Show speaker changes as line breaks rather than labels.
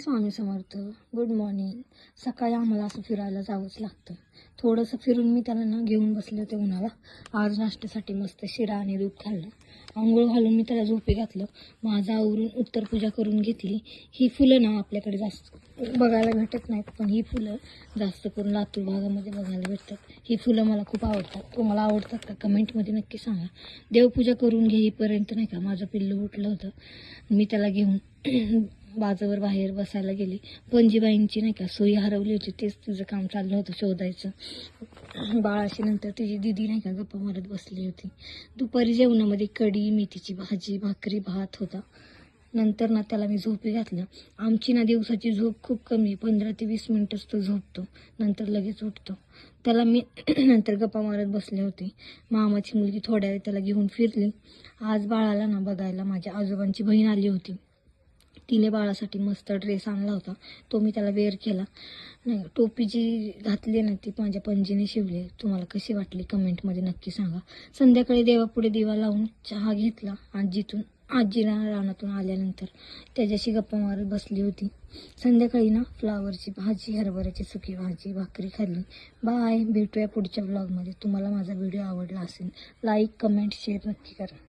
Swami Samarth good morning सकाळी आम्हाला असं फिरायला जावंच लागतं. थोडंसं फिरून मी त्याला ना घेऊन बसले होते उन्हाला. आज नाश्त्यासाठी मस्त शिरा आणि दूध खाल्लं. आंघोळ घालून मी त्याला झोपी घातलं. माझं आवरून उत्तर पूजा करून घेतली. ही फुलं ना आपल्याकडे जास्त बघायला भेटत नाहीत पण ही फुलं जास्त करून लातूर भागामध्ये बघायला भेटतात. ही फुलं मला खूप आवडतात. तुम्हाला आवडतात का? कमेंटमध्ये नक्की सांगा. देवपूजा करून घेईपर्यंत नाही का? माझं पिल्लू उठलं होतं. मी त्याला घेऊन बाजावर बाहेर बसायला गेली. पणजीबाईंची नाही का सोयी हरवली होती. तेच तिचं काम चाललं होतं शोधायचं. बाळाशी नंतर तिची दिदी नाही का गप्पा मारत बसली होती. दुपारी जेवणामध्ये कढी मेथीची भाजी भाकरी भात होता. नंतर ना त्याला मी झोपी घातलं आमची ना दिवसाची झोप खूप कमी आहे पंधरा ते वीस मिनटंच तो झोपतो. नंतर लगेच उठतो. त्याला मी नंतर गप्पा मारत बसले होते. मामाची मुलगी थोड्या वेळ त्याला घेऊन फिरली. आज बाळाला ना बघायला माझ्या आजोबांची बहीण आली होती. तिने बाळासाठी मस्त ड्रेस आणला होता. तो मी त्याला वेअर केला. नाही टोपी जी घातली ना ती माझ्या पणजीने शिवली तुम्हाला कशी वाटली कमेंटमध्ये नक्की सांगा. संध्याकाळी देवापुढे दिवा लावून चहा घेतला आजीतून आजीला रानातून आल्यानंतर त्याच्याशी गप्पा मारत बसली होती. संध्याकाळी ना फ्लावरची भाजी हरभऱ्याची सुकी भाजी भाकरी खाल्ली. बाय भेटूया पुढच्या ब्लॉगमध्ये तुम्हाला माझा व्हिडिओ आवडला असेल लाईक कमेंट शेअर नक्की करा.